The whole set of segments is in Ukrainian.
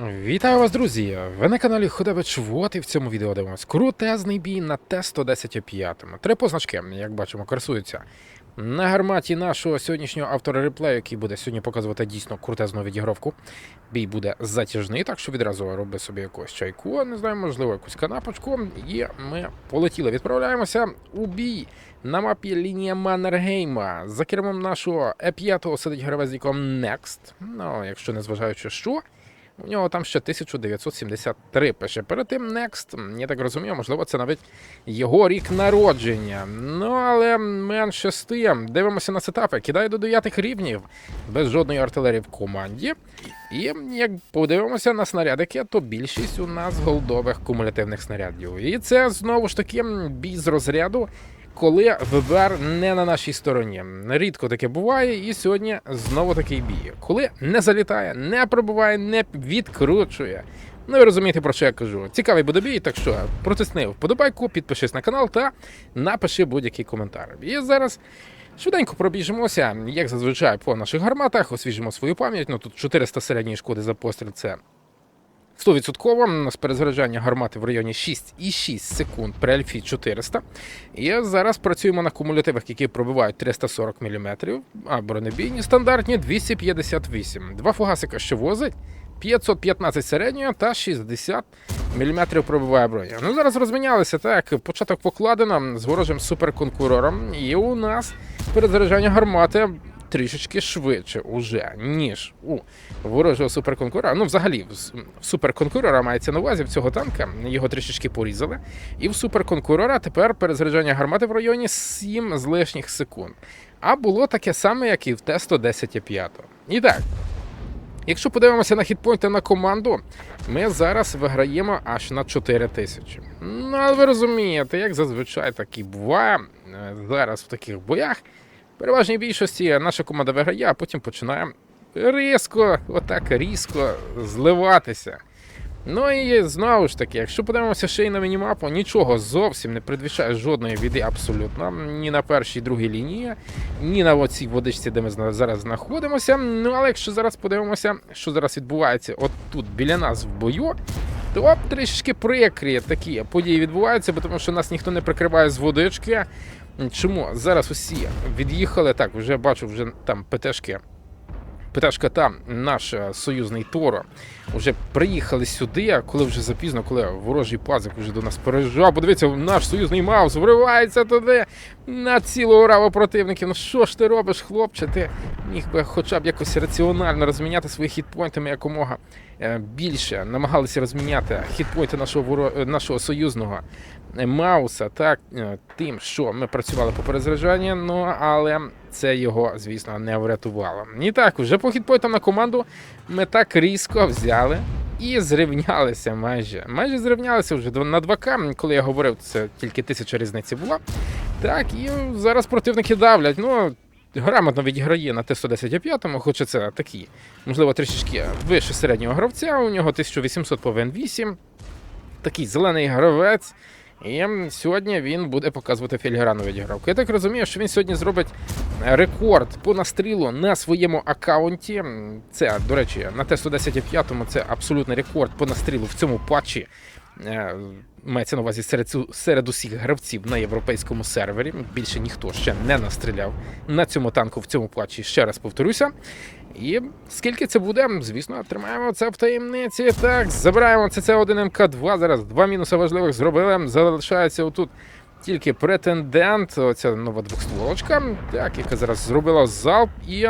Вітаю вас, друзі! Ви на каналі Ходович Вот і в цьому відео дивимось крутезний бій на Т-110-5. Три позначки, як бачимо, красуються на гарматі нашого сьогоднішнього автора реплею, який буде сьогодні показувати дійсно крутезну відігровку. Бій буде затяжний, так що відразу роби собі якусь чайку, не знаю, можливо, якусь канапочку. І ми полетіли. Відправляємося у бій на мапі лінія Маннергейма. За кермом нашого Е5 сидить гравець з Next. Ну, якщо не зважаючи що. У нього там ще 1973 пише. Перед тим Next, я так розумію, можливо, це навіть його рік народження. Ну, але менше з тим. Дивимося на сетапи. Кидає до 9 рівнів без жодної артилерії в команді. І як подивимося на снарядики, то більшість у нас голдових кумулятивних снарядів. І це знову ж таки бій з розряду. Коли ВБР не на нашій стороні. Рідко таке буває, і сьогодні знову такий бій. Коли не залітає, не пробуває, не відкручує. Ну і розумієте, про що я кажу. Цікавий буде бій, так що протисни вподобайку, підпишись на канал та напиши будь-який коментар. І зараз швиденько пробіжимося, як зазвичай, по наших гарматах, освіжимо свою пам'ять. Ну тут 400 середньої шкоди за постріл це 100% у перезаряджання гармати в районі 6,6 секунд при альфі 400. І зараз працюємо на кумулятивах, які пробивають 340 мм, а бронебійні стандартні 258. Два фугасика, що возить 515 середньої та 60 мм пробиває броня. Ну зараз розмінялися так. Початок покладено з ворожим суперконкурором. І у нас перезаряджання гармати трішечки швидше уже, ніж у ворожого суперконкурора. Ну, взагалі, в суперконкурора мається на увазі в цього танка. Його трішечки порізали. І в суперконкурора тепер перезаряджання гармати в районі 7 з лишніх секунд. А було таке саме, як і в Т-110-5. І так. Якщо подивимося на хітпойнти на команду, ми зараз виграємо аж на 4 тисячі. Ну, але ви розумієте, як зазвичай так і буває е, зараз в таких боях. Переважній більшості наша команда виграє, а потім починає різко, отак різко зливатися. Ну і знову ж таки, якщо подивимося ще й на мінімапу, нічого зовсім не предвіщає жодної біди абсолютно. Ні на першій, другій лінії, ні на оцій водичці, де ми зараз знаходимося. Ну але якщо зараз подивимося, що зараз відбувається от тут біля нас в бою, то трішки прикрі такі події відбуваються, тому що нас ніхто не прикриває з водички. Чому зараз усі від'їхали? Так, вже бачу, вже там ПТшки. ПТшка там, наш е, союзний Торо, вже приїхали сюди, а коли вже запізно, коли ворожий пазик вже до нас переїжджав. Подивіться, наш союзний Маус вривається туди на цілу ораву противників. Ну що ж ти робиш, хлопче? Ти міг би хоча б якось раціонально розміняти свої хітпойнтами якомога е, більше. Намагалися розміняти хітпойнти нашого воро... е, нашого союзного Мауса, так, тим, що ми працювали по перезаряджанні, ну але це його, звісно, не врятувало. І так, вже по хітпойнтам на команду ми так різко взяли. І зрівнялися майже. Майже зрівнялися вже на 2К, коли я говорив, це тільки тисяча різниці була. Так, і зараз противники давлять. Ну, грамотно відіграє на Т-110-5, хоча це такий, можливо, трішечки вище середнього гравця. У нього 1800 по ВН8. Такий зелений гравець. І сьогодні він буде показувати філіграну відігравку. Я так розумію, що він сьогодні зробить рекорд по настрілу на своєму аккаунті. Це, до речі, на Т-110-5 це абсолютний рекорд по настрілу в цьому патчі. Мається на увазі серед, серед усіх гравців на європейському сервері. Більше ніхто ще не настріляв на цьому танку в цьому патчі. Ще раз повторюся. І скільки це буде, звісно, тримаємо це в таємниці. Так, забираємо ЦЦ1 МК2. Зараз два мінуси важливих зробили. Залишається отут тільки претендент. Оця нова двохстволочка, так, яка зараз зробила залп. І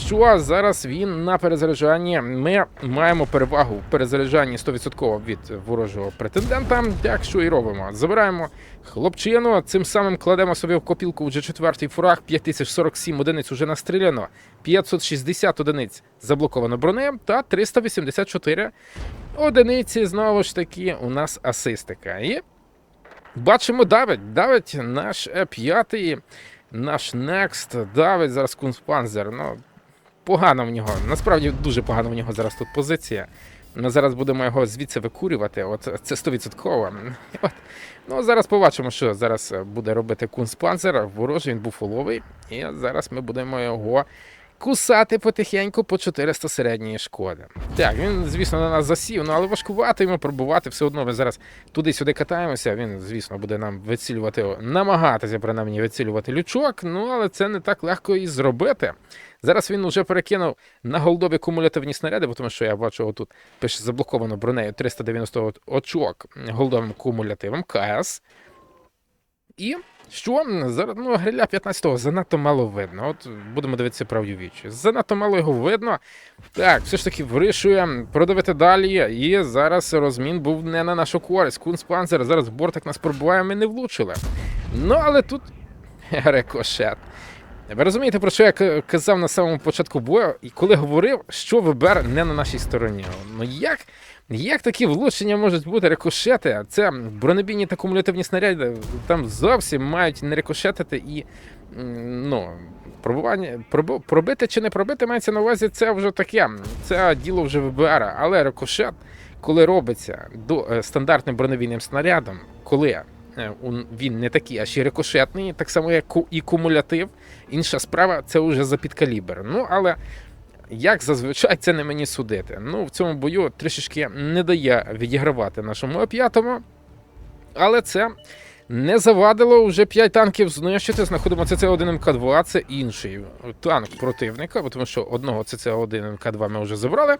що зараз він на перезаряджанні. Ми маємо перевагу в перезаряджанні 100% від ворожого претендента. Так що і робимо. Забираємо хлопчину. Цим самим кладемо собі в копілку вже четвертий фураг. 5047 одиниць уже настріляно. 560 одиниць заблоковано брони та 384 одиниці знову ж таки у нас асистика. І бачимо, давить, давить наш Е5, наш Next, давить зараз Кунспанзер. Ну, погано в нього. Насправді дуже погано в нього зараз тут позиція. Ми зараз будемо його звідси викурювати. От це 100%. От. Ну, зараз побачимо, що зараз буде робити Кунспанзер. Ворожий він був фоловий. І зараз ми будемо його кусати потихеньку по 400 середньої шкоди. Так, він, звісно, на нас засів, ну але важкувато йому пробувати. Все одно ми зараз туди-сюди катаємося. Він, звісно, буде нам вицілювати, намагатися принаймні вицілювати лючок. Ну але це не так легко і зробити. Зараз він вже перекинув на голдові кумулятивні снаряди, тому що я бачу, тут пише заблоковано бронею 390 очок голдовим кумулятивом КС. І що зараз ну, гриля 15-го занадто мало видно. От будемо дивитися правді вічі. Занадто мало його видно. Так, все ж таки вирішує продавити далі. І зараз розмін був не на нашу користь. Кунспанзер зараз бортик нас пробуває, ми не влучили. Ну, але тут рикошет. Ви розумієте, про що я казав на самому початку бою, і коли говорив, що ВБР не на нашій стороні. Ну як, як такі влучення можуть бути рикошети? Це бронебійні та кумулятивні снаряди там зовсім мають не рикошетити і ну, пробування, пробу- пробити чи не пробити мається на увазі, це вже таке. Це діло вже ВБР. Але рикошет, коли робиться до е, стандартним бронебійним снарядом, коли е, він не такий, а ще рикошетний, так само як і кумулятив. Інша справа це вже за підкалібр. Ну, але як зазвичай це не мені судити. Ну, в цьому бою трішечки не дає відігравати нашому оп'ятому. Але це не завадило вже 5 танків знищити. Знаходимо ЦЦ-1 МК2, це інший танк противника, тому що одного ЦЦ-1 МК2 ми вже забрали.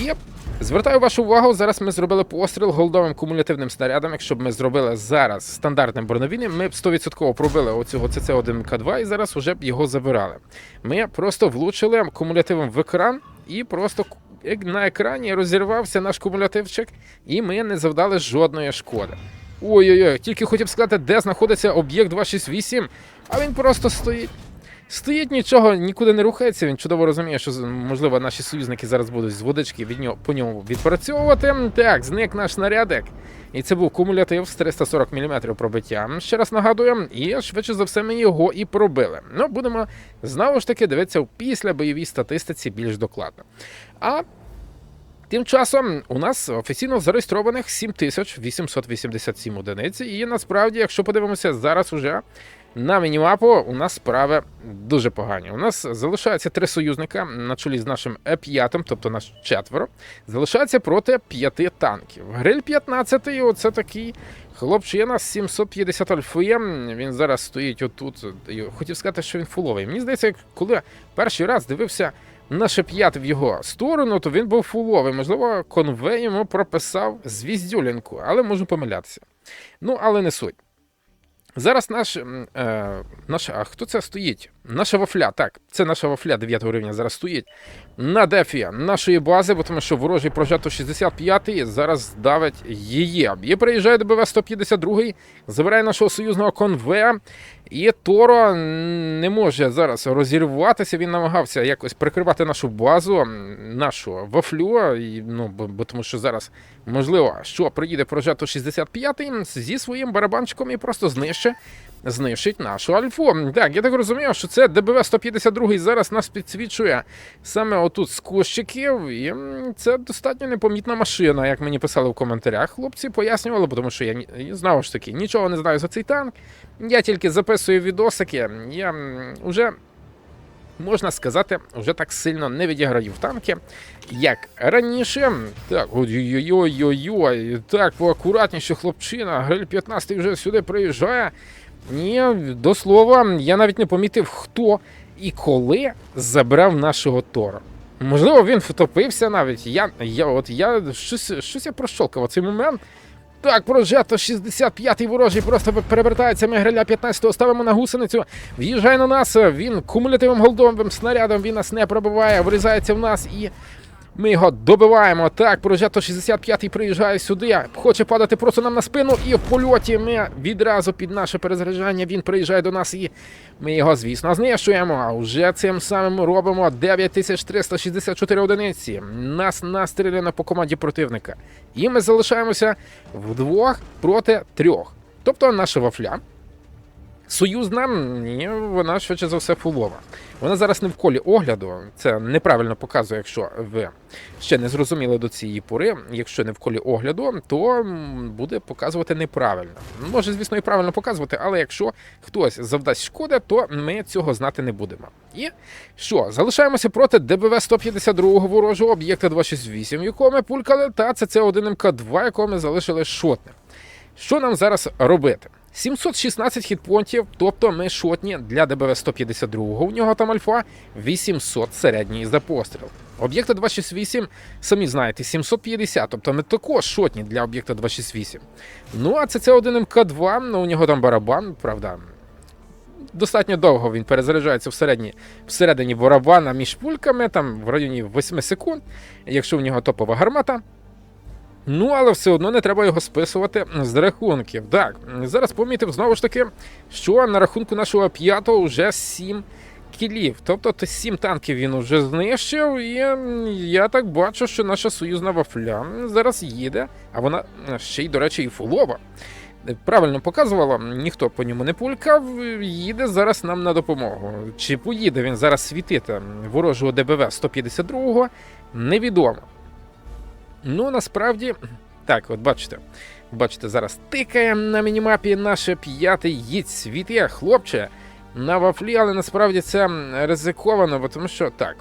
І звертаю вашу увагу, зараз ми зробили постріл голдовим кумулятивним снарядом. Якщо б ми зробили зараз стандартним броневійним, ми б 100% пробили оцього ЦЦ-1 МК2 і зараз вже б його забирали. Ми просто влучили кумулятивом в екран і просто як на екрані розірвався наш кумулятивчик, і ми не завдали жодної шкоди. Ой-ой-ой, тільки хотів сказати, де знаходиться об'єкт 268, а він просто стоїть. Стоїть нічого, нікуди не рухається. Він чудово розуміє, що можливо наші союзники зараз будуть з водички від нього по ньому відпрацьовувати. Так, зник наш снарядик. І це був кумулятив з 340 мм пробиття. Ще раз нагадую, і швидше за все ми його і пробили. Ну, будемо знову ж таки дивитися в після бойовій статистиці більш докладно. А Тим часом у нас офіційно зареєстрованих 7887 одиниць, і насправді, якщо подивимося зараз уже на мінімапу, у нас справи дуже погані. У нас залишається три союзника на чолі з нашим Е5, тобто наш четверо. Залишається проти п'яти танків. Гриль 15 оце такий хлопчина з 750 альфи. Він зараз стоїть отут. Хотів сказати, що він фуловий. Мені здається, коли перший раз дивився на шеп'ят в його сторону, то він був фуловий. Можливо, конвей йому прописав звіздюлінку, але можу помилятися. Ну, але не суть. Зараз наш, е, наш. А хто це стоїть? Наша вафля. Так, це наша вафля 9 рівня зараз стоїть на дефі нашої бази, бо тому що ворожий прожето 65 зараз давить її. І приїжджає ДБВ 152, забирає нашого союзного конвея. І Торо не може зараз розірватися. Він намагався якось прикривати нашу базу, нашу вафлю. І, ну, бо, бо тому що зараз можливо, що приїде прожето 65 зі своїм барабанчиком і просто знищить. Знищить нашу альфу. Так, я так розумію, що це ДБВ 152 зараз нас підсвічує саме отут з кущиків, і це достатньо непомітна машина, як мені писали в коментарях. Хлопці пояснювали, тому що я знову ж таки нічого не знаю за цей танк. Я тільки записую відосики. Я вже. Можна сказати, вже так сильно не відіграю в танки, як раніше. Так, ой-ой-ой-ой-ой, так, поакуратніше хлопчина, гриль 15 вже сюди приїжджає. Ні, до слова, я навіть не помітив, хто і коли забрав нашого Тора. Можливо, він втопився навіть. Я, я, от я щось, щось я прощолкав цей момент. Так, прожето 65-й ворожий просто перевертається. Ми гриля 15-го ставимо на гусеницю. В'їжджає на нас. Він кумулятивним голдовим снарядом. Він нас не пробиває, врізається в нас і. Ми його добиваємо. Так, прожето 65-й приїжджає сюди. Хоче падати просто нам на спину. І в польоті ми відразу під наше перезаряджання він приїжджає до нас і ми його, звісно, знищуємо. А вже цим самим робимо 9364 одиниці. Нас настріляно по команді противника. І ми залишаємося вдвох проти трьох. Тобто наша вафля Союзна, ні, вона швидше за все фулова. Вона зараз не в колі огляду. Це неправильно показує, якщо ви ще не зрозуміли до цієї пори. Якщо не в колі огляду, то буде показувати неправильно. Може, звісно, і правильно показувати, але якщо хтось завдасть шкоди, то ми цього знати не будемо. І що, залишаємося проти ДБВ 152 ворожого об'єкта 268, якого ми пулькали, та ЦЦ1 МК2, якого ми залишили шотним. Що нам зараз робити? 716 хітпонтів, тобто ми шотні для ДБВ 152, у нього там альфа 800 середній за постріл. Об'єкта 268, самі знаєте, 750, тобто ми також шотні для об'єкта 268. Ну а ЦЦ1 МК2, ну у нього там барабан, правда. Достатньо довго він перезаряджається всередині, всередині барабана між пульками, там в районі 8 секунд, якщо в нього топова гармата. Ну, але все одно не треба його списувати з рахунків. Так, зараз помітив знову ж таки, що на рахунку нашого п'ятого вже 7 кілів. Тобто то 7 танків він вже знищив, і я так бачу, що наша союзна вафля зараз їде, а вона ще й, до речі, і фулова. Правильно показувала, ніхто по ньому не пулькав, їде зараз нам на допомогу. Чи поїде він зараз світити ворожого ДБВ 152-го, невідомо. Ну, насправді, так, от бачите. Бачите, зараз тикає на мінімапі наше п'ятий їдь світи, хлопче. На вафлі, але насправді це ризиковано, бо тому що так,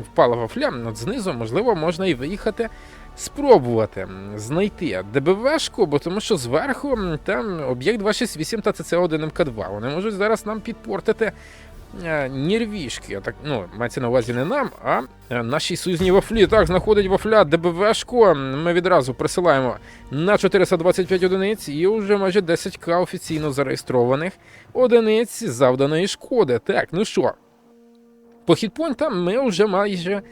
впала вафля, от знизу, можливо, можна і виїхати, спробувати знайти ДБВшку, бо тому що зверху там об'єкт 268 та ЦЦ1 МК2. Вони можуть зараз нам підпортити нервішки. Так, ну, мається на увазі не нам, а е, нашій союзній вафлі. Так, знаходить вафля ДБВшку. Ми відразу присилаємо на 425 одиниць і вже майже 10к офіційно зареєстрованих одиниць завданої шкоди. Так, ну що, по хітпойнтам ми вже майже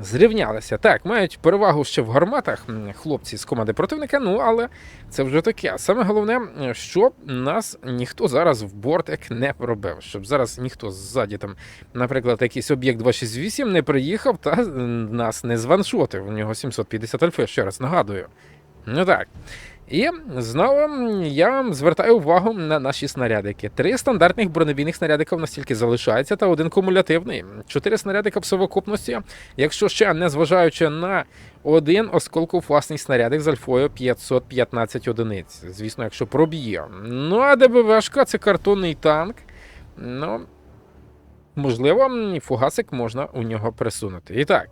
зрівнялися. Так, мають перевагу ще в гарматах хлопці з команди противника, ну але це вже таке. Саме головне, щоб нас ніхто зараз в бортик не пробив, щоб зараз ніхто ззаді там, наприклад, якийсь об'єкт 268 не приїхав та нас не званшотив. У нього 750 альфи, ще раз нагадую. Ну так. І знову я звертаю увагу на наші снарядики. Три стандартних бронебійних снарядика в нас тільки залишається, та один кумулятивний. Чотири снарядика в совокупності, якщо ще не зважаючи на один осколкофасний снарядик з альфою 515 одиниць. Звісно, якщо проб'є. Ну а ДБВшка це картонний танк. Ну, можливо, фугасик можна у нього присунути. І так.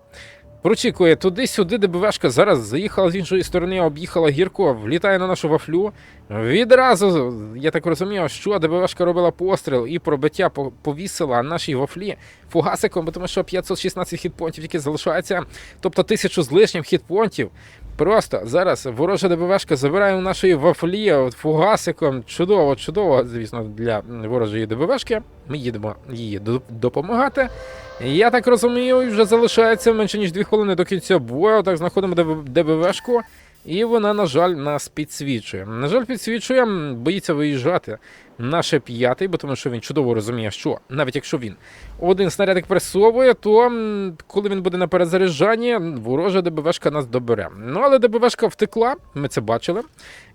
Прочікує туди-сюди, ДБВшка зараз заїхала з іншої сторони, об'їхала гірко, влітає на нашу вафлю. Відразу, я так розумію, що ДБВшка робила постріл і пробиття повісила нашій вафлі фугасиком, тому що 516 хітпонтів тільки залишається, тобто тисячу з лишнім хітпонтів. Просто зараз ворожа ДБВшка забирає у нашої вафлі фугасиком. Чудово, чудово, звісно, для ворожої ДБВшки. Ми їдемо її до- допомагати. Я так розумію, вже залишається менше ніж 2 хвилини до кінця бою. Так знаходимо ДБ- ДБВшку. І вона, на жаль, нас підсвічує. На жаль, підсвічує, боїться виїжджати наше п'ятий, бо тому що він чудово розуміє, що навіть якщо він один снарядик пресовує, то коли він буде на перезаряджанні, ворожа ДБВшка нас добере. Ну але ДБВшка втекла, ми це бачили.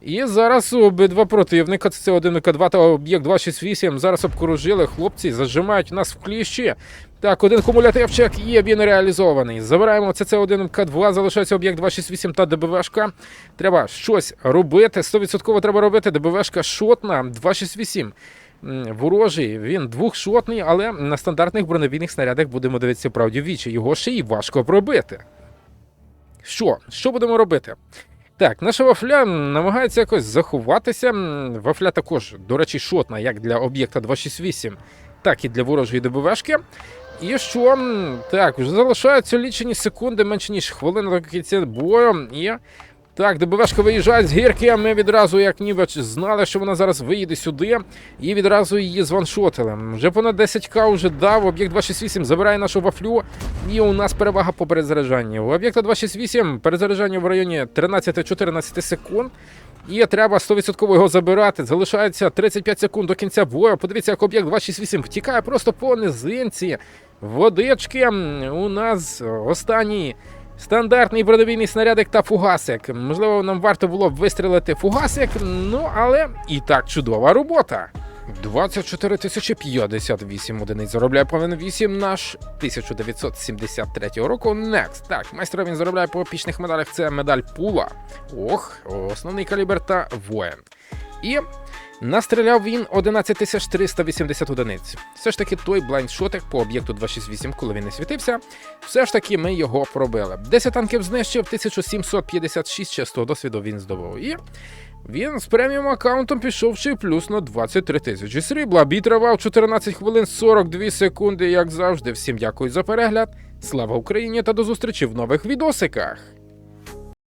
І зараз обидва противника, це один К2 та об'єкт 268, зараз обкружили хлопці, зажимають нас в кліщі. Так, один кумулятивчик є, він реалізований. Забираємо ЦЦ1 К2, залишається об'єкт 268 та ДБВшка. Треба щось робити. 100% треба робити. ДБВшка шотна 268. Ворожий, він двохшотний, але на стандартних бронебійних снарядах будемо дивитися правді вічі. Його ще й важко пробити. Що? Що будемо робити? Так, наша вафля намагається якось заховатися. Вафля також, до речі, шотна, як для об'єкта 268, так і для ворожої ДБВшки. І що? Так, вже залишаються лічені секунди, менше ніж хвилина до кінця бою. І так, ДБВшка виїжджає з гірки, а ми відразу, як ніби знали, що вона зараз виїде сюди, і відразу її званшотили. Вже понад 10к вже дав, об'єкт 268 забирає нашу вафлю, і у нас перевага по перезаряджанні. У об'єкта 268 перезаряджання в районі 13-14 секунд. І треба 100% його забирати. Залишається 35 секунд до кінця бою. Подивіться, як об'єкт 268 втікає просто по низинці. Водички у нас останній стандартний бронебійний снарядик та фугасик. Можливо, нам варто було б вистрілити фугасик, ну але і так чудова робота. 24 тисячі 58 одиниць заробляє повен 8 наш 1973 року. Next. Так, майстер він заробляє по епічних медалях. Це медаль Пула. Ох, основний калібр та воїн. І настріляв він 11 380 одиниць. Все ж таки той блайндшотик по об'єкту 268, коли він не світився, все ж таки ми його пробили. 10 танків знищив, 1756 частого досвіду він здобув. І він з преміум аккаунтом пішовши плюс на 23 тисячі срібла. Бій тривав 14 хвилин 42 секунди, як завжди. Всім дякую за перегляд. Слава Україні та до зустрічі в нових відосиках!